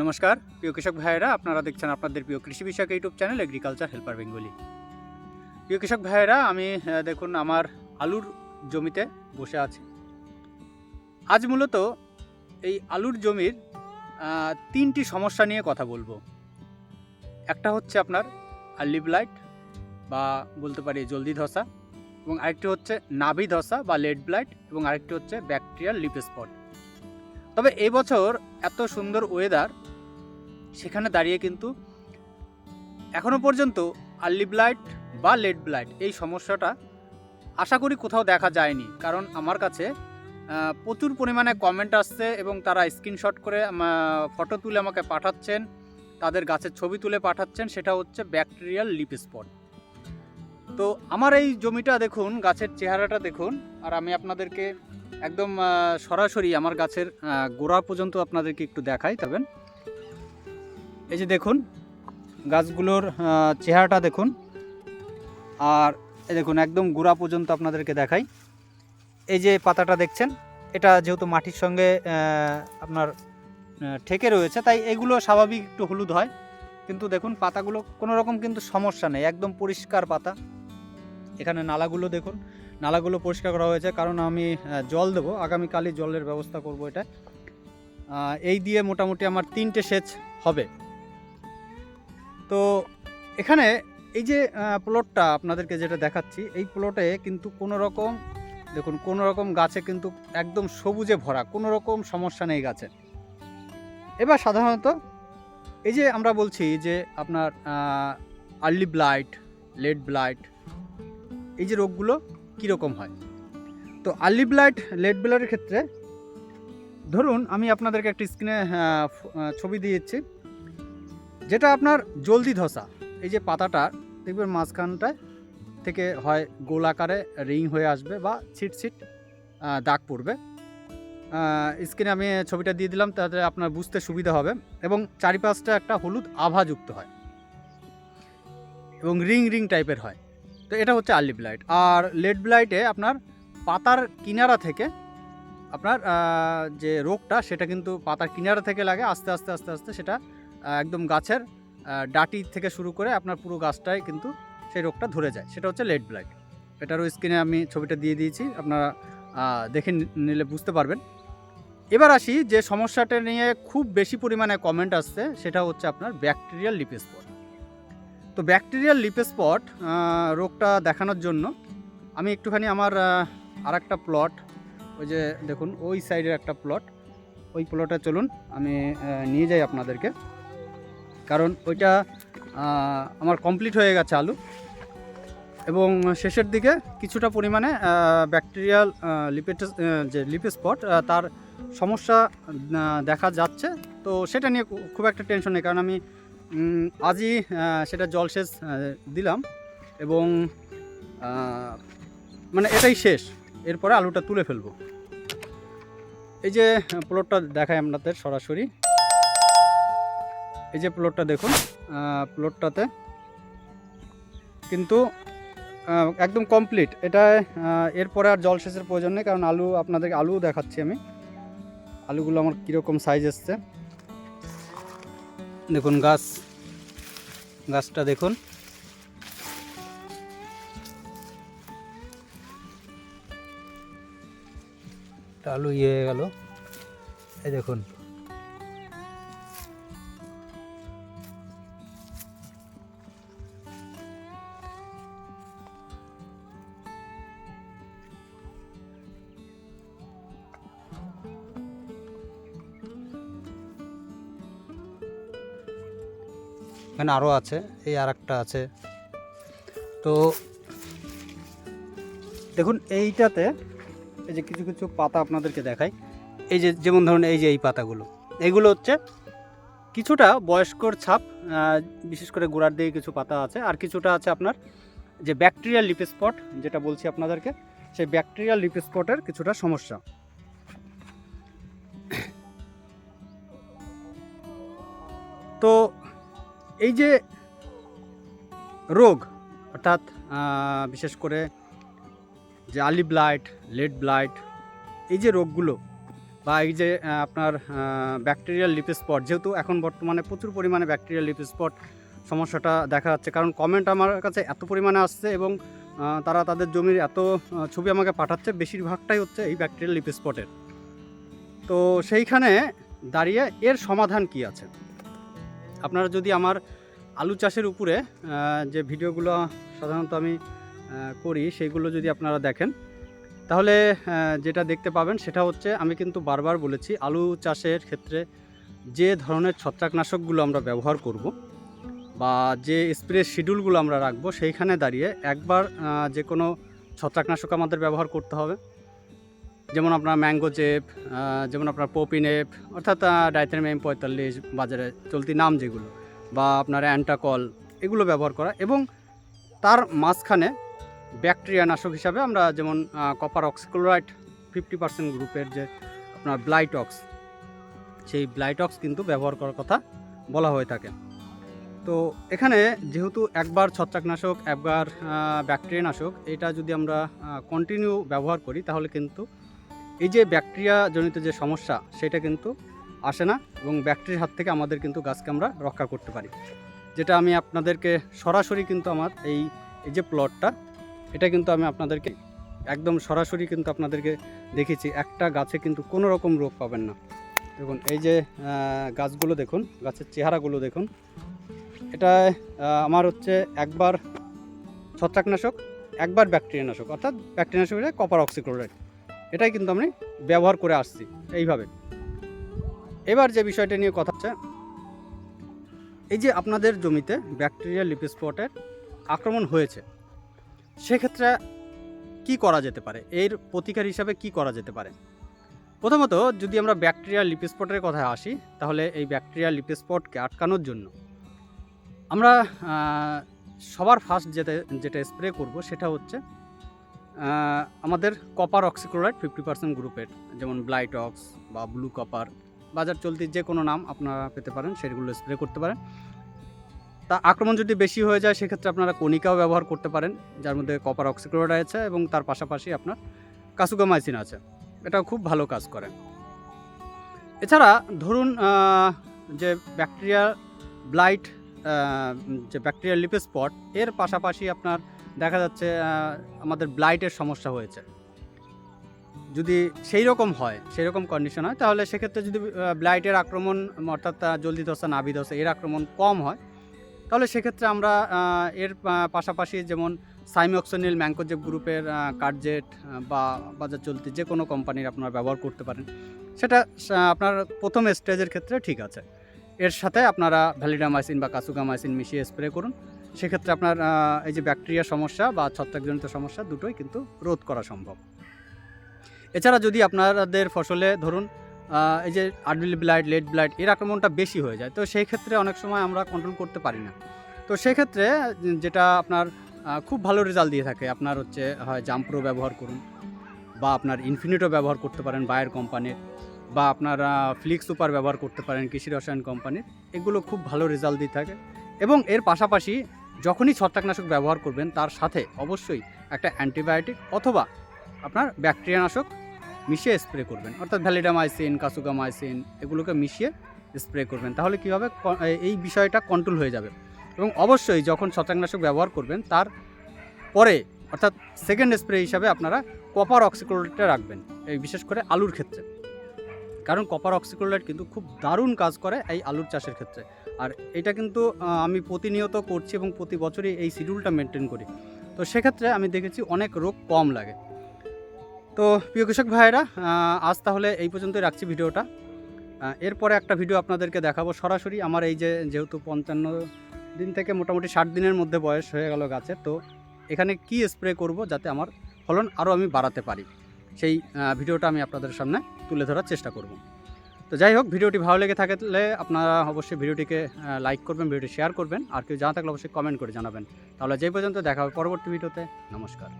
নমস্কার, প্রিয় কৃষক ভাইয়েরা, আপনারা দেখছেন আপনাদের প্রিয় কৃষি বিষয়ক YouTube channel agriculture helper Bengali প্রিয় কৃষক ভাইয়েরা, আমি দেখুন, আমার আলুর জমিতে বসে আছি। আজ মূলত এই আলুর জমির তিনটি সমস্যা নিয়ে কথা বলব। একটা হচ্ছে আপনার আর্লি ব্লাইট বা বলতে পারি জলদি ধসা এবং আরেকটি হচ্ছে নাভি ধসা বা লেড ব্লাইট এবং আরেকটি হচ্ছে ব্যাকটেরিয়াল লিপ স্পট তবে এবছর এত সুন্দর ওয়েদার সেখানে দাঁড়িয়ে কিন্তু এখনও পর্যন্ত আর্লি ব্লাইট বা লেড ব্লাইট এই সমস্যাটা আশা করি কোথাও দেখা যায়নি। কারণ আমার কাছে প্রচুর পরিমাণে কমেন্ট আসছে এবং তারা স্ক্রিনশট করে ফটো তুলে আমাকে পাঠাচ্ছেন, তাদের গাছের ছবি তুলে পাঠাচ্ছেন, সেটা হচ্ছে ব্যাকটেরিয়াল লিপ স্পট তো আমার এই জমিটা দেখুন, গাছের চেহারাটা দেখুন, আর আমি আপনাদেরকে একদম সরাসরি আমার গাছের গোড়া পর্যন্ত আপনাদেরকে একটু দেখাই তবেন এই যে দেখুন, গাছগুলোর চেহারাটা দেখুন। আর এই দেখুন, একদম গোড়া পর্যন্ত আপনাদেরকে দেখাই। এই যে পাতাটা দেখছেন, এটা যেহেতু মাটির সঙ্গে আপনার ঠেকে রয়েছে, তাই এগুলো স্বাভাবিক একটু হলুদ হয়। কিন্তু দেখুন, পাতাগুলো কোনো রকম কিন্তু সমস্যা নেই, একদম পরিষ্কার পাতা। এখানে নালাগুলো দেখুন, নালাগুলো পরিষ্কার করা হয়েছে। কারণ আমি জল দেবো, আগামীকালই জলের ব্যবস্থা করব এটা। এই দিয়ে মোটামুটি আমার তিনটে সেচ হবে। তো এখানে এই যে প্লটটা আপনাদেরকে যেটা দেখাচ্ছি, এই প্লটে কিন্তু কোনো রকম, দেখুন, কোনো রকম গাছে কিন্তু একদম সবুজে ভরা, কোনো রকম সমস্যা নেই গাছে। এবার সাধারণত এই যে আমরা বলছি যে, আপনার আর্লি ব্লাইট লেট ব্লাইট এই যে রোগগুলো কীরকম হয়? তো আর্লি ব্লাইট লেট ব্লাইটের ক্ষেত্রে, ধরুন, আমি আপনাদেরকে একটা স্ক্রিনে ছবি দিয়েছি। যেটা আপনার জলদি ধসা। এই যে পাতাটা, দেখবেন মাঝখানটায় থেকে হয় গোল আকারে রিং হয়ে আসবে বা ছিট ছিট দাগ পড়বে। স্ক্রিনে আমি ছবিটা দিয়ে দিলাম, তাতে আপনার বুঝতে সুবিধা হবে এবং চারিপাশটা একটা হলুদ আভা যুক্ত হয় এবং রিং রিং টাইপের হয়। তো এটা হচ্ছে আর্লি ব্লাইট। আর লেড ব্লাইটে আপনার পাতার কিনারা থেকে আপনার যে রোগটা, সেটা কিন্তু পাতার কিনারা থেকে লাগে, আস্তে আস্তে আস্তে আস্তে সেটা একদম গাছের ডাটি থেকে শুরু করে আপনার পুরো গাছটাই কিন্তু সেই রোগটা ধরে যায়। সেটা হচ্ছে লেড ব্লাইট এটারও স্ক্রিনে আমি ছবিটা দিয়ে দিয়েছি, আপনারা দেখে নিলে বুঝতে পারবেন। এবার আসি যে সমস্যাটা নিয়ে খুব বেশি পরিমাণে কমেন্ট আসছে, সেটা হচ্ছে আপনার ব্যাকটেরিয়াল লিপ স্পট তো ব্যাকটেরিয়াল লিপ স্পট রোগটা দেখানোর জন্য আমি একটুখানি আমার আর একটা প্লট ওই যে দেখুন, ওই সাইডের একটা প্লট ওই প্লটে চলুন, আমি নিয়ে যাই আপনাদেরকে। কারণ ওইটা আমার কমপ্লিট হয়ে গেছে আলু। এবং শেষের দিকে কিছুটা পরিমাণে ব্যাকটেরিয়াল লিপেট যে লিপ স্পট তার সমস্যা দেখা যাচ্ছে। তো সেটা নিয়ে খুব একটা টেনশন নেই, কারণ আমি আজই সেটা জলসেচ দিলাম। এবং মানে এটাই শেষ। এরপরে আলুটা তুলে ফেলব। এই যে প্লটটা দেখায় আপনাদের সরাসরি। এই যে প্লটটা দেখুন প্লটটাতে কিন্তু একদম কমপ্লিট এটা এরপরে আর জলসেচের প্রয়োজন নেই, কারণ আলু, আপনাদেরকে আলু দেখাচ্ছি আমি। আলুগুলো আমার কীরকম সাইজ এসছে। দেখুন গাছ, গাছটা দেখুন। আলু ইয়ে হয়ে গেল। এই দেখুন। এখানে আরও আছে, এই আর একটা আছে। তো দেখুন, এইটাতে এই যে কিছু কিছু পাতা আপনাদেরকে দেখাই। এই যে যেমন ধরুন, এই যে এই পাতাগুলো এইগুলো হচ্ছে কিছুটা বয়স্কর ছাপ বিশেষ করে গোড়ার দিকে কিছু পাতা আছে, আর কিছুটা আছে আপনার যে ব্যাকটেরিয়াল লিপ স্পট যেটা বলছি আপনাদেরকে, সেই ব্যাকটেরিয়াল লিপ স্পটের কিছুটা সমস্যা। তো এই যে রোগ, অর্থাৎ বিশেষ করে যে আলি ব্লাইট, লেড ব্লাইট, এই যে রোগগুলো বা এই যে আপনার ব্যাকটেরিয়াল লিপ স্পট যেহেতু এখন বর্তমানে প্রচুর পরিমাণে ব্যাকটেরিয়াল লিপ স্পট সমস্যাটা দেখা যাচ্ছে। কারণ কমেন্ট আমার কাছে এত পরিমাণে আসছে এবং তারা তাদের জমির এত ছবি আমাকে পাঠাচ্ছে, বেশিরভাগটাই হচ্ছে এই ব্যাকটেরিয়াল লিপ স্পটের তো সেইখানে দাঁড়িয়ে এর সমাধান কি আছে? আপনারা যদি আমার আলু চাষের উপরে যে ভিডিওগুলো সাধারণত আমি করি, সেইগুলো যদি আপনারা দেখেন, তাহলে যেটা দেখতে পাবেন সেটা হচ্ছে আমি কিন্তু বারবার বলেছি আলু চাষের ক্ষেত্রে যে ধরনের ছত্রাকনাশকগুলো আমরা ব্যবহার করব বা যে স্প্রে শিডিউলগুলো আমরা রাখব, সেইখানে দাঁড়িয়ে একবার যে কোনো ছত্রাকনাশক আমাদের ব্যবহার করতে হবে। যেমন আপনার ম্যাঙ্গো জেপ যেমন আপনার পপিনেপ অর্থাৎ ডাইথেরমেম পঁয়তাল্লিশ, বাজারে চলতি নাম যেগুলো, বা আপনার অ্যান্টাকল, এগুলো ব্যবহার করা এবং তার মাঝখানে ব্যাকটেরিয়া নাশক হিসাবে আমরা যেমন কপার অক্সিক্লোরাইড ফিফটি পার্সেন্ট গ্রুপের যে আপনার ব্লাইটক্স, সেই ব্লাইটক্স কিন্তু ব্যবহার করার কথা বলা হয়ে থাকে। তো এখানে যেহেতু একবার ছত্রাকনাশক, একবার ব্যাকটেরিয়া নাশক, এটা যদি আমরা কন্টিনিউ ব্যবহার করি, তাহলে কিন্তু এই যে ব্যাকটেরিয়া জনিত যে সমস্যা, সেটা কিন্তু আসে না এবং ব্যাকটেরিয়ার হাত থেকে আমাদের কিন্তু গাছকে আমরা রক্ষা করতে পারি। যেটা আমি আপনাদেরকে সরাসরি কিন্তু আমার এই এই যে প্লটটা এটা কিন্তু আমি আপনাদেরকে একদম সরাসরি কিন্তু আপনাদেরকে দেখেছি, একটা গাছে কিন্তু কোনো রকম রোগ পাবেন না। দেখুন, এই যে গাছগুলো দেখুন, গাছের চেহারাগুলো দেখুন এটা আমার হচ্ছে একবার ছত্রাকনাশক, একবার ব্যাকটেরিয়া নাশক অর্থাৎ ব্যাকটেরিয়া নাশক কপার অক্সিক্লোরাইড এটাই কিন্তু আমি ব্যবহার করে আসছি, এইভাবে। এবার যে বিষয়টা নিয়ে কথা হচ্ছে, এই যে আপনাদের জমিতে ব্যাকটেরিয়া লিপিস্পটের আক্রমণ হয়েছে, সেক্ষেত্রে কি করা যেতে পারে? এর প্রতিকার হিসাবে কি করা যেতে পারে? প্রথমত, যদি আমরা ব্যাকটেরিয়া লিপিস্পটের কথায় আসি, তাহলে এই ব্যাকটেরিয়া লিপিস্পটকে আটকানোর জন্য আমরা সবার ফার্স্ট যেটা যেটা স্প্রে করব সেটা হচ্ছে আমাদের কপার অক্সিক্লোরাইড ফিফটি পার্সেন্ট গ্রুপের যেমন ব্লাইটক্স বা ব্লু কপার বাজার চলতি যে কোনো নাম আপনারা পেতে পারেন, সেগুলো স্প্রে করতে পারেন। তা আক্রমণ যদি বেশি হয়ে যায়, সেক্ষেত্রে আপনারা কণিকাও ব্যবহার করতে পারেন, যার মধ্যে কপার অক্সিক্লোরাইড আছে এবং তার পাশাপাশি আপনার কাসুগামাইসিন আছে। এটাও খুব ভালো কাজ করে। এছাড়া ধরুন যে ব্যাকটেরিয়া ব্লাইট যে ব্যাকটেরিয়া লিপ স্পট এর পাশাপাশি আপনার দেখা যাচ্ছে আমাদের ব্লাইটের সমস্যা হয়েছে। যদি সেই রকম হয়, সেই রকম কন্ডিশন হয়, তাহলে সেক্ষেত্রে যদি ব্লাইটের আক্রমণ, অর্থাৎ জলদি দশা নাভি দশা এর আক্রমণ কম হয়, তাহলে সেক্ষেত্রে আমরা এর পাশাপাশি যেমন সাইমক্সোনিল ম্যাঙ্কোজেব গ্রুপের কার্জেট বা বাজার চলতি যে কোনো কোম্পানির আপনারা ব্যবহার করতে পারেন। সেটা আপনার প্রথম স্টেজের ক্ষেত্রে ঠিক আছে। এর সাথে আপনারা ভ্যালিডামাইসিন বা কাসুগামাইসিন মিশিয়ে স্প্রে করুন। সেক্ষেত্রে আপনার এই যে ব্যাকটেরিয়া সমস্যা বা ছত্রাকজনিত সমস্যা দুটোই কিন্তু রোধ করা সম্ভব। এছাড়া যদি আপনাদের ফসলে ধরুন এই যে আর্ডিল ব্লাইট লেড ব্লাইট এর আক্রমণটা বেশি হয়ে যায়, তো সেই ক্ষেত্রে অনেক সময় আমরা কন্ট্রোল করতে পারি না। তো সেক্ষেত্রে যেটা আপনার খুব ভালো রেজাল্ট দিয়ে থাকে, আপনার হচ্ছে, হয় জাম্প্রো ব্যবহার করুন বা আপনার ইনফিনিটো ব্যবহার করতে পারেন বায়ের কোম্পানির বা আপনার ফ্লিক্স সুপার ব্যবহার করতে পারেন কৃষি রসায়ন কোম্পানির এগুলো খুব ভালো রেজাল্ট দিয়ে থাকে এবং এর পাশাপাশি যখনই ছত্রাকনাশক ব্যবহার করবেন, তার সাথে অবশ্যই একটা অ্যান্টিবায়োটিক অথবা আপনার ব্যাকটেরিয়া নাশক মিশিয়ে স্প্রে করবেন। অর্থাৎ ভ্যালিডামাইসিন কাসুগামাইসিন এগুলোকে মিশিয়ে স্প্রে করবেন। তাহলে কী হবে? এই বিষয়টা কন্ট্রোল হয়ে যাবে। এবং অবশ্যই যখন ছত্রাকনাশক ব্যবহার করবেন, তার পরে অর্থাৎ সেকেন্ড স্প্রে হিসাবে আপনারা কপার অক্সিক্লোরাইডটা রাখবেন। এই বিশেষ করে আলুর ক্ষেত্রে। কারণ কপার অক্সিক্লোরাইড কিন্তু খুব দারুণ কাজ করে এই আলুর চাষের ক্ষেত্রে। আর এটা কিন্তু আমি প্রতিনিয়ত করছি এবং প্রতি বছরই এই শিডিউলটা মেনটেন করি। তো সেক্ষেত্রে আমি দেখেছি অনেক রোগ কম লাগে। তো প্রিয় কৃষক ভাইয়েরা আজ তাহলে এই পর্যন্তই রাখছি ভিডিওটা। এরপরে একটা ভিডিও আপনাদেরকে দেখাবো। সরাসরি আমার এই যে যেহেতু পঞ্চান্ন দিন থেকে মোটামুটি ষাট দিনের মধ্যে বয়স হয়ে গেল গাছের তো এখানে কি স্প্রে করব যাতে আমার ফলন আরও আমি বাড়াতে পারি? সেই ভিডিওটা আমি আপনাদের সামনে তুলে ধরার চেষ্টা করব। তো যাই হোক, ভিডিওটি ভালো লেগে থাকলে আপনারা অবশ্যই ভিডিওটিকে লাইক করবেন, ভিডিওটি শেয়ার করবেন। আর কেউ জানা থাকলে অবশ্যই কমেন্ট করে জানাবেন। তাহলে যেই পর্যন্ত, দেখা হবে পরবর্তী ভিডিওতে। নমস্কার।